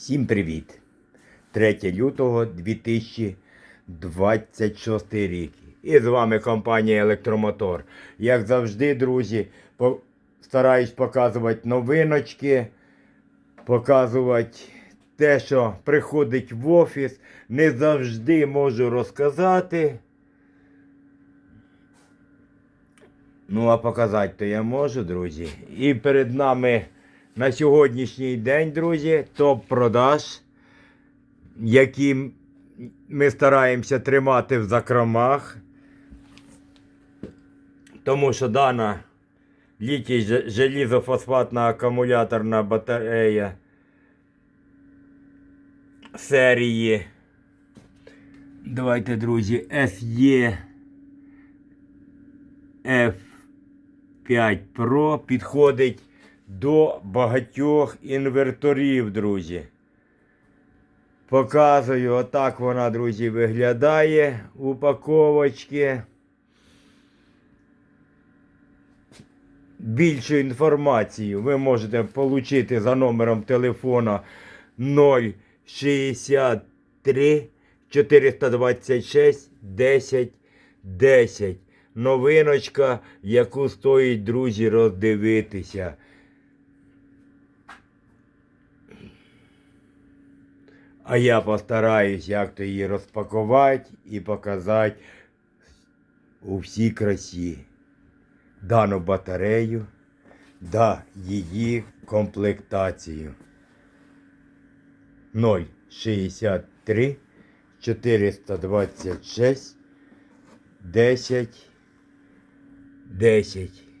Всім привіт! 3 лютого 2026 рік. І з вами компанія Електромотор. Як завжди, друзі, стараюсь показувати новиночки, показувати те, що приходить в офіс. Не завжди можу розказати. Ну, а показати то я можу, друзі. І перед нами на сьогоднішній день, друзі, топ-продаж, які ми стараємося тримати в закромах. Тому що дана літій же- желізофосфатна акумуляторна батарея серії. Давайте, друзі, SE F5 Pro підходить до багатьох інверторів, друзі. Показую, отак вона, друзі, виглядає упаковочки. Більшу інформацію ви можете отримати за номером телефона 063 426 10 10. Новиночка, яку стоїть, друзі, роздивитися. А я постараюсь як то її розпакувати і показати у всій красі дану батарею да її комплектацію. 063 426 10 10.